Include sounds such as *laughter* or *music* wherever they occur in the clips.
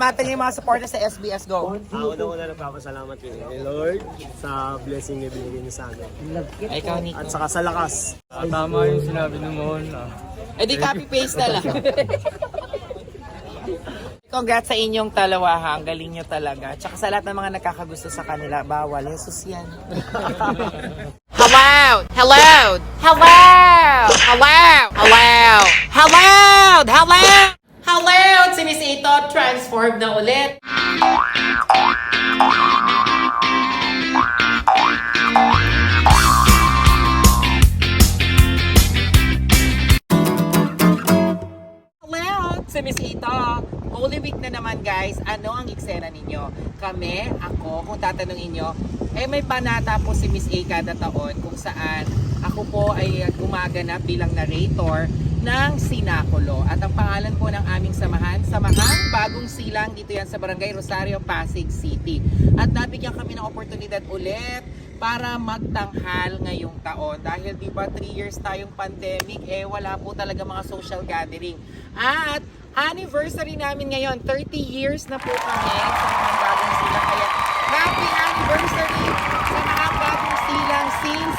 Niyo yung mga supporters sa SBS Go. Ah, una-una nagpapasalamat kay kay Lord sa blessing niya binigay niya sa amin. Ay, ikaw, Nico. At saka sa lakas. Ah, tama yung sinabi ni Mon. Ah. Eh di copy-paste na lang. *laughs* Congrats sa inyong dalawa ha. Ang galing nyo talaga. Tsaka sa lahat ng mga nakakagusto sa kanila, bawal. Jesus yan. *laughs* Hello! Hello! Hello! Hello! Hello! Hello! Hello! Hello! Si Miss Ito, transform na ulit. Hello! Si Miss Ito. Holy Week na naman guys. Ano ang eksena ninyo? Kami, ako, kung tatanungin nyo, eh may panata po si Miss A kada taon kung saan ako po ay gumaganap bilang narrator ng Sinakulo. At ang pangalan po ng aming samahan, Samahang Bagong Silang, dito yan sa Barangay Rosario, Pasig City. At nabigyan kami ng oportunidad ulit para magtanghal ngayong taon. Dahil di ba 3 years tayong pandemic, eh wala po talaga mga social gathering. At anniversary namin ngayon, 30 years na po kami sa bagong silang. Kaya happy anniversary sa mga bagong silang since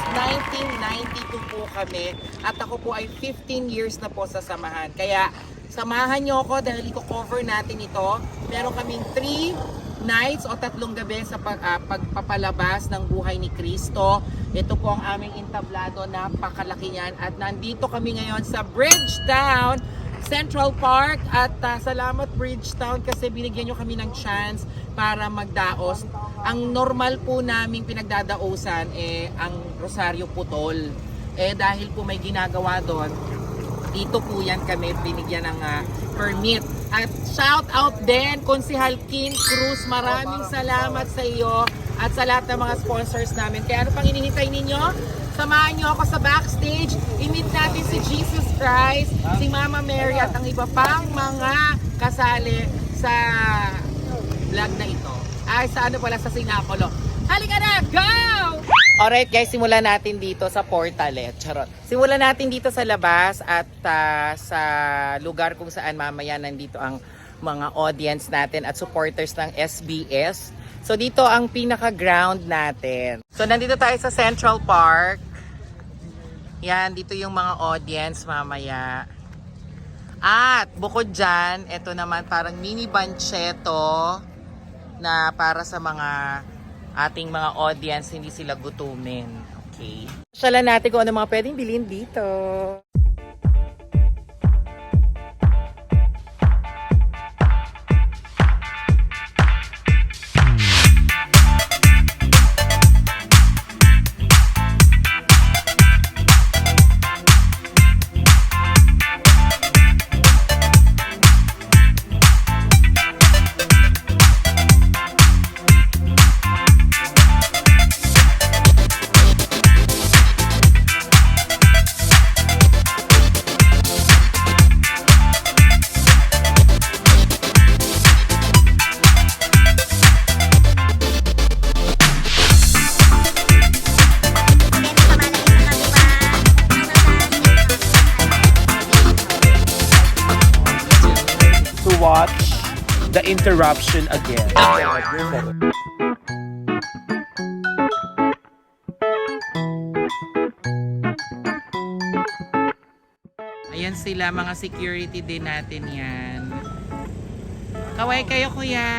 1992 po kami. At ako po ay 15 years na po sa samahan. Kaya samahan nyo ako dahil i-cover natin ito. Meron kaming 3 nights o tatlong gabi sa pag, ah, pagpapalabas ng buhay ni Kristo. Ito po ang aming entablado, napakalaki niyan. At nandito kami ngayon sa Bridgetown, Central Park. At ah, salamat Bridgetown kasi binigyan nyo kami ng chance para magdaos. Ang normal po naming pinagdadaosan eh ang Rosario Putol. Eh dahil po may ginagawa doon, dito po yan kami binigyan ng ah, permit. At shout out din, Konsihal Kim Cruz, maraming salamat sa iyo at sa lahat ng mga sponsors namin. Kaya ano pang hinihintay ninyo? Samahan niyo ako sa backstage. I-meet natin si Jesus Christ, si Mama Mary at ang iba pang mga kasali sa vlog na ito. Ay, sa ano pala, sa Sinakulo. Halika na, go! Alright guys, simulan natin dito sa portalet. Charot. Simulan natin dito sa labas at ah, sa lugar kung saan mamaya nandito ang mga audience natin at supporters ng SBS. So dito ang pinaka-ground natin. So nandito tayo sa Central Park. Yan, dito yung mga audience mamaya. At bukod dyan, ito naman parang mini bancheto na para sa mga ating mga audience, hindi sila gutumin. Okay. Syalan natin kung ano mga pwedeng bilhin dito. The interruption again. Ayan sila, mga security din natin yan. Kaway kayo kuya.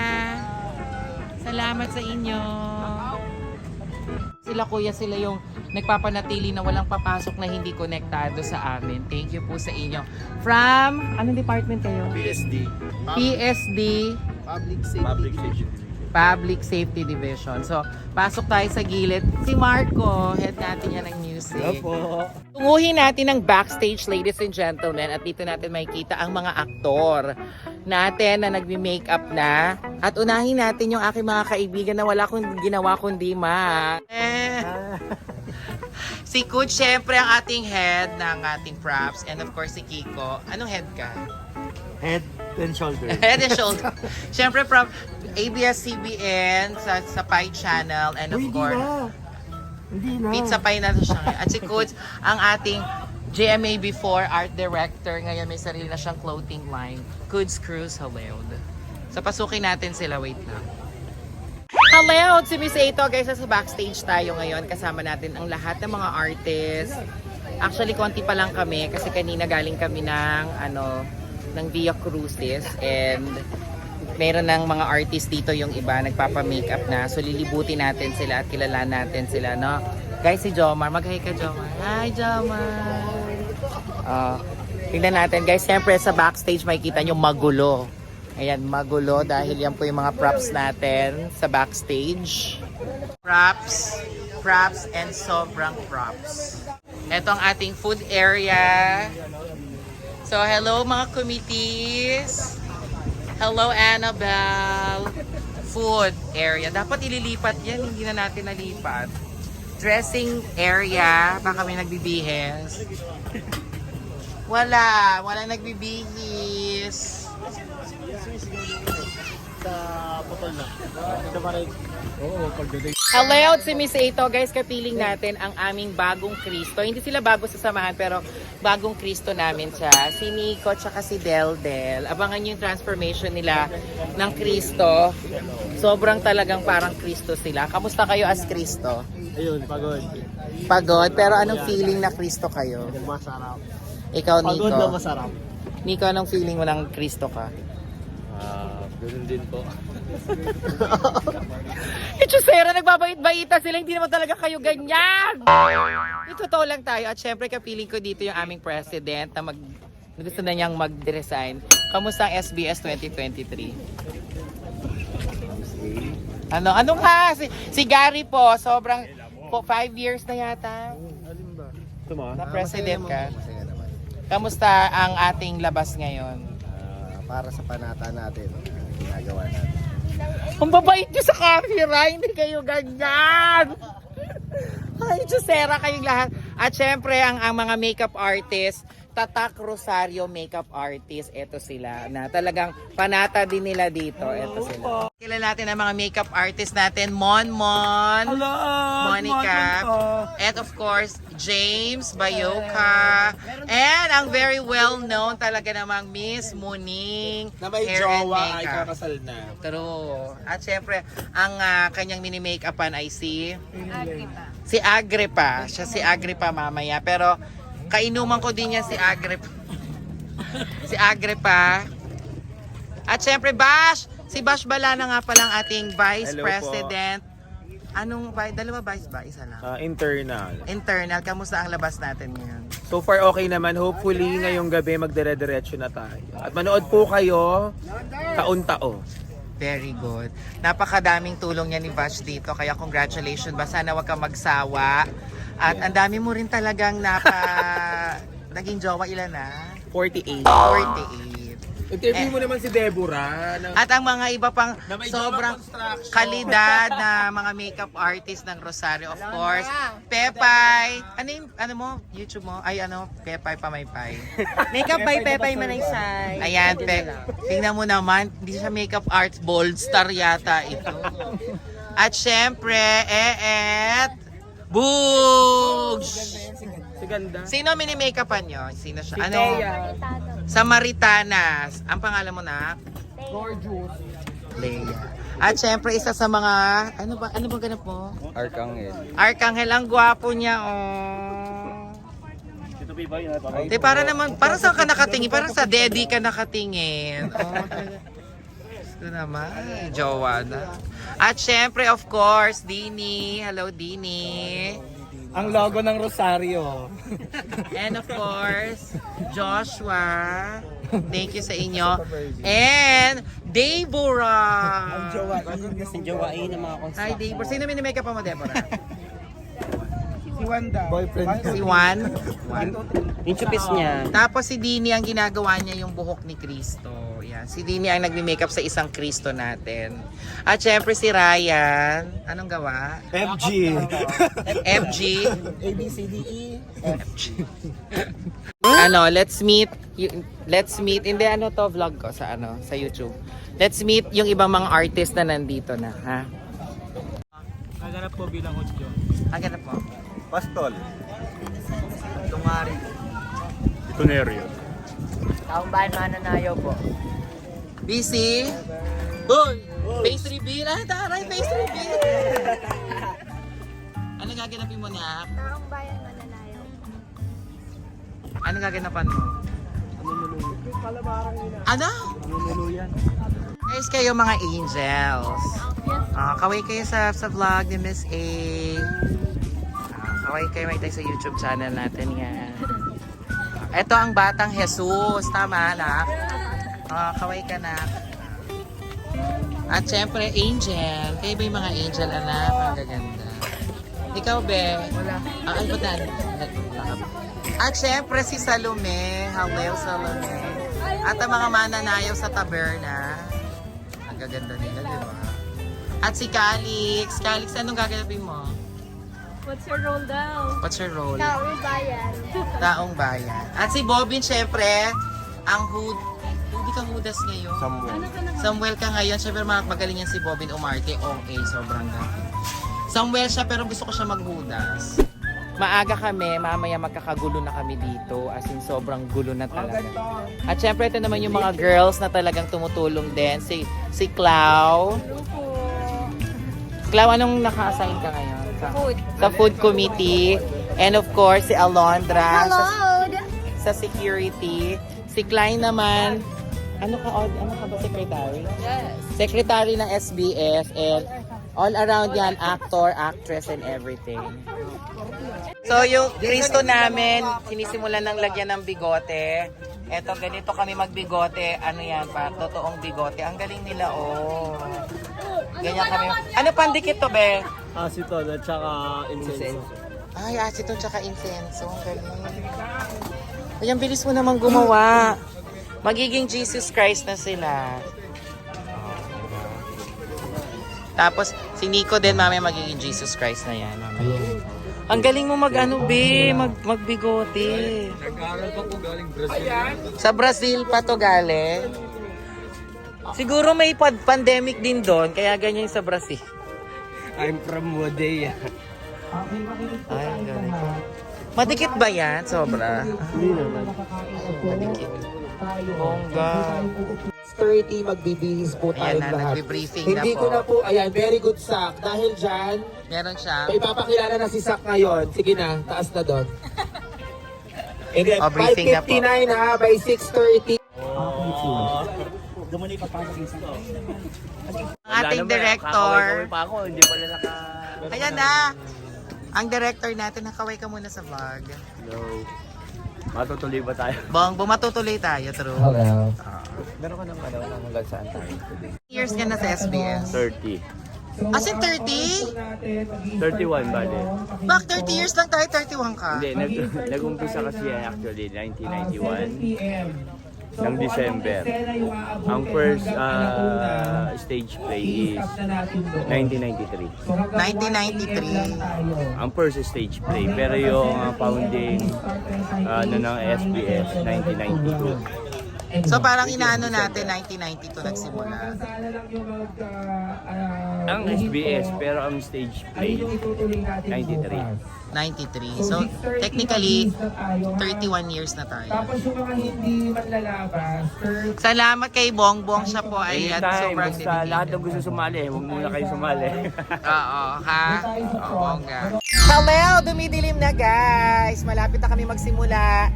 Salamat sa inyo. Sila kuya, sila yung nagpapanatili na walang papasok na hindi konektado sa amin. Thank you po sa inyo. From, anong department kayo? PSD. PSD Public Safety. Public Safety. Public Safety Division. So, pasok tayo sa gilid. Si Marco, head natin yan ng music. po. Tunguhin natin ang backstage, ladies and gentlemen, at dito natin makikita ang mga aktor natin na nagbi-makeup na. At unahin natin yung aking mga kaibigan na wala kong ginawa kundi ma. Eh. *laughs* si Coach, syempre ang ating head ng ating props. And of course, si Kiko. Anong head ka? Head and shoulder. Head and shoulder. *laughs* Syempre from ABS-CBN sa, sa Pi Channel and of Uy, hindi course, na. Hindi na. Pizza Pie na siya ngayon. At si Coach, ang ating GMA before art director, ngayon may sarili na siyang clothing line. Goods Cruise Haleld. So pasukin natin sila, wait lang. Hello, si Miss Ato guys, sa backstage tayo ngayon. Kasama natin ang lahat ng mga artists. Actually, konti pa lang kami kasi kanina galing kami ng ano ng Via Cruises and meron ng mga artist dito yung iba nagpapa-makeup na. So lilibutin natin sila at kilala natin sila, no? Guys, si Jomar, mag-hi ka Jomar. Hi Jomar. Ah, tingnan natin guys, siyempre sa backstage makikita nyo magulo. Ayan, magulo dahil yan po yung mga props natin sa backstage. Props, props, and sobrang props. Ito ang ating food area. So, hello mga committees. Hello, Annabelle. Food area. Dapat ililipat yan, hindi na natin nalipat. Dressing area. Baka may nagbibihis. Wala. Wala nagbibihis. Sa putol na. Pa rin. Oo, pagdating. Hello, si Miss Ato. Guys, kapiling natin ang aming bagong Kristo. Hindi sila bago sa samahan, pero bagong Kristo namin siya. Si Nico, tsaka si Del Del. Abangan yung transformation nila ng Kristo. Sobrang talagang parang Kristo sila. Kamusta kayo as Kristo? Ayun, pagod. Pagod, pero anong feeling na Kristo kayo? Masarap. Ikaw, Pagod na Nico. masarap. Nico, anong feeling mo ng Kristo ka? Ah, ganun din po. Ito Sera, nagbabait-baita sila. Hindi naman talaga kayo ganyan. Ito totoo lang tayo. At syempre, kapiling ko dito yung aming president na mag gusto na niyang mag-resign. Kamusta ang SBS 2023? Ano? Ano nga? Si, si Gary po, sobrang po, five years na yata Ito mo? na president ka. Kamusta ang ating labas ngayon? Ah, para sa panata natin, ginagawa natin. Ang babait niyo sa camera, hindi kayo ganyan. Ay, Jusera kayong lahat. At syempre, ang, ang mga makeup artist, Tatak Rosario makeup artist, eto sila. Na talagang panata din nila dito. Eto sila. Kilala natin ang mga makeup artist natin. Mon Mon. Hello! Monica. And of course, James Bayoka. And ang very well-known talaga namang Miss Muning. Na may Hair and jowa ay Makeup. kakasal na. True. At syempre, ang ah, kanyang mini-makeupan ay si... Agripa. Si Agripa. Siya si Agripa mamaya. Pero kainuman ko din yan si Agripa. si Agripa. At syempre, Bash! Si Bash Balana nga palang ating Vice Hello po. President. Anong, vi- dalawa vice ba? Isa lang. Ah, internal. Internal, kamusta ang labas natin ngayon? So far okay naman. Hopefully ngayong gabi magdire-diretso na tayo. At manood po kayo taon-tao. Very good. Napakadaming tulong niya ni Vash dito. Kaya congratulations ba. Sana wag kang magsawa. At ang dami mo rin talagang napa... *laughs* naging jowa ilan na? 48. 48. Interview mo naman si Deborah. ng- At ang mga iba pang Na may sobrang jowa construction. kalidad *laughs* na mga makeup artist ng Rosario. Of course, Pepay. Ano yung, ano mo? YouTube mo? Ay, ano? Pepay Pamaypay. *laughs* Makeup by Pepay Manaysay. Ayan, pe, tingnan mo naman, hindi siya makeup arts, bold star yata ito. At syempre, eet, Boogs! Si ganda. Sino mini-makeupan nyo? Sino siya? Ano? Samaritanas. Ang pangalan mo na? Gorgeous. Leia. At syempre, isa sa mga, ano ba, ano ba ganap mo? Arkanghel. Arkanghel, ang gwapo niya, oh. Ito ba yun? Te, para naman, para saan ka nakatingin? Parang sa daddy ka nakatingin. Oh, Gusto naman. Jowa na. At syempre, of course, Dini. Hello, Dini. Ang logo ng Rosario. And of course, Joshua. Thank you sa inyo. And Deborah. Kasi jowain ng mga Hi, Deborah. Sino mini-makeup mo, Deborah? Boyfriend Si Juan. Yung chupis niya. Tapos si Dini ang ginagawa niya yung buhok ni Kristo. Yan. Si Dini ang nagme-makeup sa isang Kristo natin. At syempre si Ryan. Anong gawa? FG. *laughs* FG. A, B, C, D, E. ano, let's meet. Let's meet. Hindi, ano to vlog ko sa ano, sa YouTube. Let's meet yung ibang mga artist na nandito na, ha? Naganap po bilang. Ang ganda po. Pastol. Ito Neryo. Taong bayan mananayaw po. Busy? Hoy! Face reveal! Ah, taray, face reveal! ano gaganapin mo niya? Taong bayan mananayaw. Ano gaganapan mo? Ano? Guys, kayo mga angels. Ah, kaway kayo sa, sa vlog ni Miss A. Ah, kaway kayo may tayo sa YouTube channel natin yan. Ito ang batang Jesus. Tama, anak? Ah, kaway ka na. At syempre, angel. Kayo ba yung mga angel, anak? Ang gaganda. Ikaw, Be? Wala. Ah, ay, ba't na- At syempre, si Salome. Hello, Salome. At ang mga mananayaw sa taberna. Ang gaganda nila, di ba? At si Calix. Calix, anong gaganapin mo? What's your role daw? What's your role? Taong bayan. Taong bayan. At si Bobin, syempre, ang hud... Hindi ka hudas ngayon. Ano ka na? Samuel ka ngayon. Syempre, mga magaling yan si Bobin Umarte. Okay, sobrang galing. Samuel siya, pero gusto ko siya maghudas. Maaga kami, mamaya magkakagulo na kami dito. As in, sobrang gulo na talaga. At syempre, ito naman yung mga girls na talagang tumutulong din. Si, si Clau. Clau, anong naka-assign ka ngayon? Sa, Food. sa food committee. And of course, si Alondra. Hello! Sa, sa security. Si Klein naman. Ano ka, Od? Ano ka ba, secretary? Yes. Secretary ng SBS and all around yan, actor, actress, and everything. So yung Kristo namin, sinisimulan ng lagyan ng bigote. Eto, ganito kami magbigote. Ano yan pa? Totoong bigote. Ang galing nila, oh. Ganyan kami. Ano pandikit to, be? Aceton at saka incense. Ay, acetone tsaka incenso. Ang galing. Ay, ang bilis mo namang gumawa. Magiging Jesus Christ na sila. Tapos, si Nico din, mamaya magiging Jesus Christ na yan. Mamaya. Ang galing mo mag ano, be, mag, magbigote. Nag-aaral pa po galing Brazil. Sa Brazil pa to galing. Siguro may pandemic din doon, kaya ganyan sa Brazil. I'm from Modea. Ay, ang galing. Madikit ba yan? Sobra. Hindi naman. Madikit. Bongga. 30 magbibihis po Ayan tayo na, lahat. nagbe-briefing na Hindi po. ko na po, ayan, very good Sak. Dahil dyan, Meron siya. may ipapakilala na si Sak ngayon. Sige na, taas na doon. And then, Oh, briefing na po. 5.59 ha, by 6.30. Ang ating director. pa ako, hindi pala naka... Ayan na. Ang director natin, nakaway ka muna sa vlog. No. Matutuloy ba tayo? *laughs* Bong, bumatutuloy tayo, true. Hello. Meron ka ng ano, ng hanggang saan tayo? Years ka na sa SBS. 30. As in 30? 31 bale. Bak, 30 years lang tayo, 31 ka. Hindi, nag, *laughs* nag-umpisa kasi yan actually 1991 ng December. Ang first uh, stage play is 1993. 1993. Ang first stage play. Pero yung uh, founding uh, ano, ng SBS 1992. So parang inaano natin, 1992 nagsimula. Ang SBS pero ang stage play 93. 93. So technically, 31 years na tayo. Tapos yung mga hindi manlalabas, Salamat kay Bongbong siya po ay at sobrang basta lahat ng gusto sumali, huwag muna kayo sumali. *laughs* Oo, ha? Oo, bongga. Hello! Dumidilim na guys! Malapit na kami magsimula.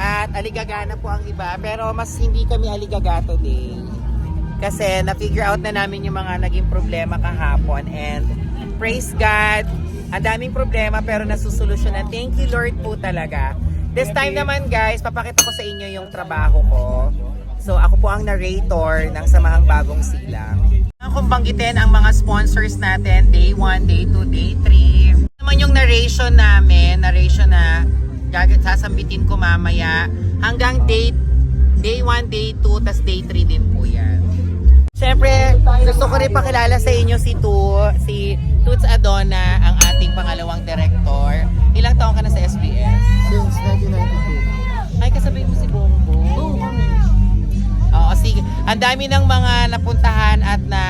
At aligaga na po ang iba. Pero mas hindi kami aligaga today. Kasi na-figure out na namin yung mga naging problema kahapon. And praise God, ang daming problema pero nasusolusyonan. Thank you Lord po talaga. This time naman guys, papakita ko sa inyo yung trabaho ko. So ako po ang narrator ng Samahang Bagong Silang. Kung banggitin ang mga sponsors natin, day 1, day 2, day 3. Naman yung narration namin, narration na gagat sasambitin ko mamaya hanggang day day 1, day 2, tas day 3 din po yan. Siyempre, gusto ko rin pakilala sa inyo si Tu, si Toots Adona, ang ating pangalawang director. Ilang taon ka na sa SBS? Since 1992. Ay, kasabihin mo si Bongbong. Oo, sige. Ang dami ng mga napuntahan at na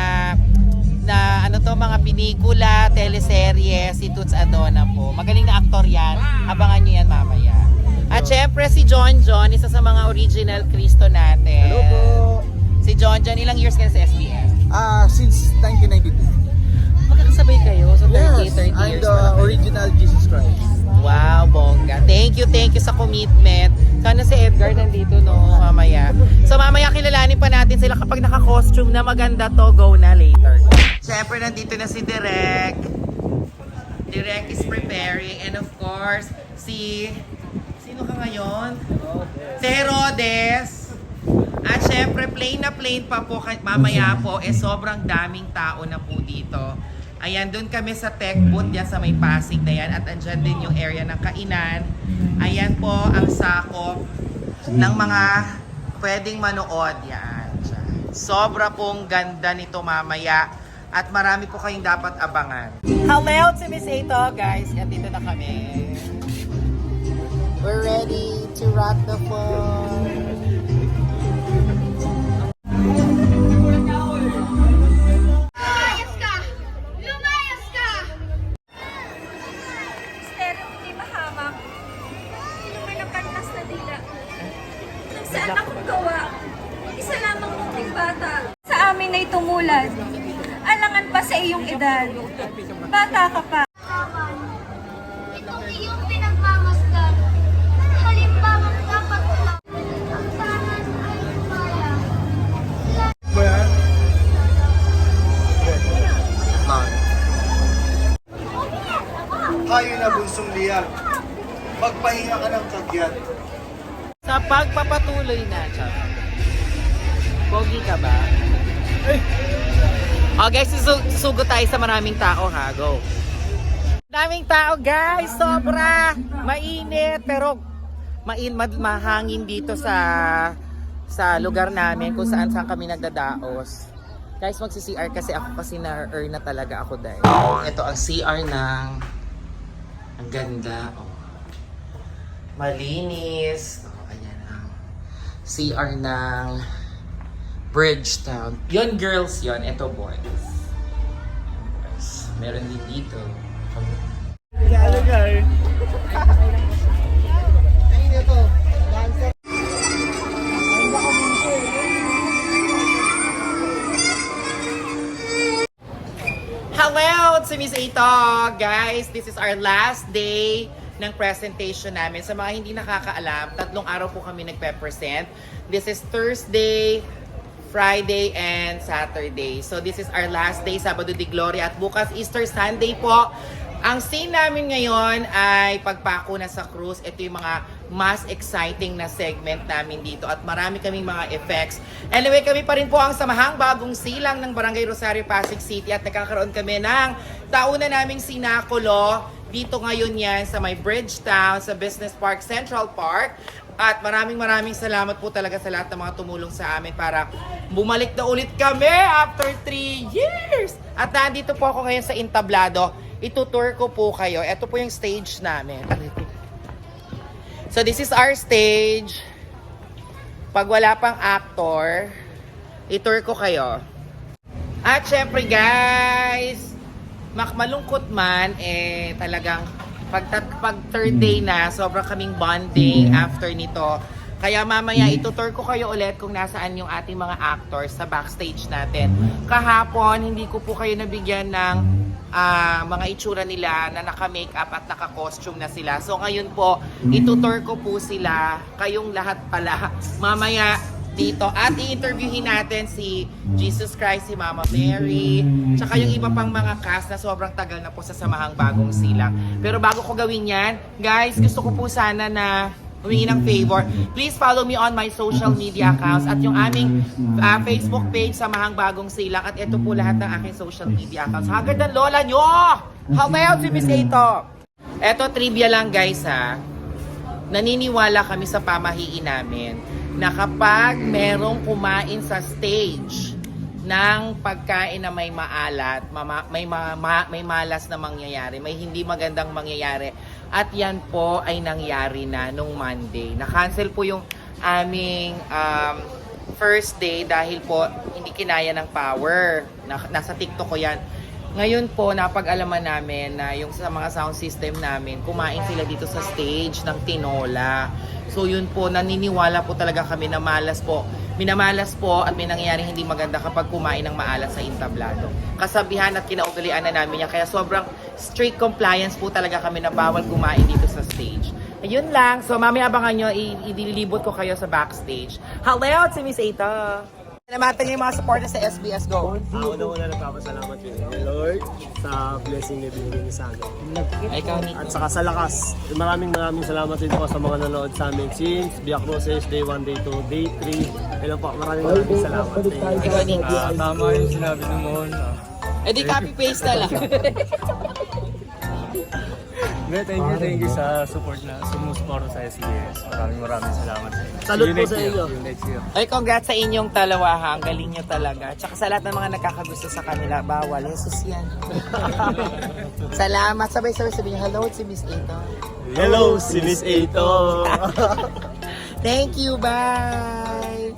mga pelikula, teleserye, si Toots Adona po. Magaling na aktor yan. Abangan nyo yan mamaya. At syempre si John John, isa sa mga original Kristo natin. Hello po. Si John John, ilang years ka na sa SBS? Ah, since 1992. Magkakasabay kayo sa 30, Yes, 30 I'm years the lang kayo. original Jesus Christ. Wow, bongga. Thank you, thank you sa commitment. Sana si Edgar nandito, no, mamaya. So mamaya kilalanin pa natin sila kapag naka-costume na maganda to, go na later. Siyempre, nandito na si Direk. Direk is preparing. And of course, si... Sino ka ngayon? Si Herodes. At syempre, plain na plain pa po, mamaya po, eh sobrang daming tao na po dito. Ayan, doon kami sa tech booth dyan sa may Pasig na yan. At andyan din yung area ng kainan. Ayan po ang sakop ng mga pwedeng manood. Yan. Sobra pong ganda nito mamaya. At marami po kayong dapat abangan. Hello to Miss Ito, guys. Yan, dito na kami. We're ready to rock the phone. Edad. Bata ka pa. Itong iyong pinagmamasdan. Halimbawa dapat lang. Ang tanan ay maya. Hayo na bunsong liyag. Magpahinga ka ng kagyat. Sa pagpapatuloy na, Char. Pogi ka ba? Oh guys, susu- susugo tayo sa maraming tao ha. Go. Daming tao guys, sobra. Mainit pero main mahangin dito sa sa lugar namin kung saan saan kami nagdadaos. Guys, magsi-CR kasi ako kasi na-earn na talaga ako dahil. Ito ang CR ng ang ganda. Oh. Malinis. Oh, ayan ang CR ng Bridgetown. Yon girls yon, ito boys. Boys. Meron din dito. Hello to Miss Ito! Guys, this is our last day ng presentation namin. Sa mga hindi nakakaalam, tatlong araw po kami nagpe-present. This is Thursday, Friday, and Saturday. So this is our last day, Sabado de Gloria. At bukas, Easter Sunday po. Ang scene namin ngayon ay pagpako na sa cruise. Ito yung mga mas exciting na segment namin dito at marami kaming mga effects. Anyway, kami pa rin po ang samahang bagong silang ng Barangay Rosario, Pasig City at nagkakaroon kami ng tauna naming sinakulo dito ngayon yan sa may Bridgetown, sa Business Park, Central Park. At maraming maraming salamat po talaga sa lahat ng mga tumulong sa amin para bumalik na ulit kami after 3 years. At nandito po ako ngayon sa Intablado. Itutour ko po kayo. Ito po yung stage namin. So this is our stage. Pag wala pang actor, itour ko kayo. At syempre guys, mak malungkot man, eh talagang pag, pag third day na, sobrang kaming bonding after nito. Kaya mamaya itutur ko kayo ulit kung nasaan yung ating mga actors sa backstage natin. Kahapon, hindi ko po kayo nabigyan ng ah, mga itsura nila na naka-makeup at naka-costume na sila. So ngayon po, itutur ko po sila, kayong lahat pala, mamaya dito. At i-interviewin natin si Jesus Christ, si Mama Mary, tsaka yung iba pang mga cast na sobrang tagal na po sa Samahang Bagong Silang. Pero bago ko gawin yan, guys, gusto ko po sana na humingi ng favor. Please follow me on my social media accounts at yung aming ah, Facebook page, Samahang Bagong Silang. At ito po lahat ng aking social media accounts. Hagad ng lola nyo! Hello si Miss Ito! Eto, trivia lang guys ha naniniwala kami sa pamahiin namin na kapag merong kumain sa stage ng pagkain na may maalat, mama, may, ma, ma- may malas na mangyayari, may hindi magandang mangyayari. At yan po ay nangyari na nung Monday. Na-cancel po yung aming um, first day dahil po hindi kinaya ng power. Na, nasa TikTok ko yan. Ngayon po, napag-alaman namin na yung sa mga sound system namin, kumain sila dito sa stage ng tinola. So yun po, naniniwala po talaga kami na malas po. Minamalas po at may nangyayari hindi maganda kapag kumain ng maalas sa intablado. Kasabihan at kinaugalian na namin yan. Kaya sobrang strict compliance po talaga kami na bawal kumain dito sa stage. Ayun lang. So mamaya abangan nyo, i- idilibot ko kayo sa backstage. Hello, si Miss Eta. Namatan niyo yung mga supporters sa SBS Go. Ako na una nagpapasalamat din kay Lord sa blessing na binigay niya sa amin. Ikaw, Nico. At saka sa lakas, maraming maraming salamat din po sa mga nanonood sa amin since Biak Roses, Day 1, Day 2, Day 3. Ayun po, maraming maraming salamat. Thank you. Ikaw, Nico. Ah, tama yung sinabi ni Mon. Eh di copy-paste na lang. *laughs* Hindi, thank you, thank you sa support na sumusuporta sa SBS. Maraming maraming salamat sa inyo. See you po next sa year. inyo. See you next year. Ay, congrats sa inyong dalawa ha. Ang galing nyo talaga. Tsaka sa lahat ng mga nagkakagusto sa kanila, bawal. Jesus yan. *laughs* Salamat. Sabay-sabay sabihin, hello, si Miss Ito. Hello, si Miss Eito. *laughs* Thank you, bye!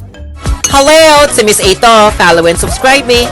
Hello, si Miss Ito. Follow and subscribe me.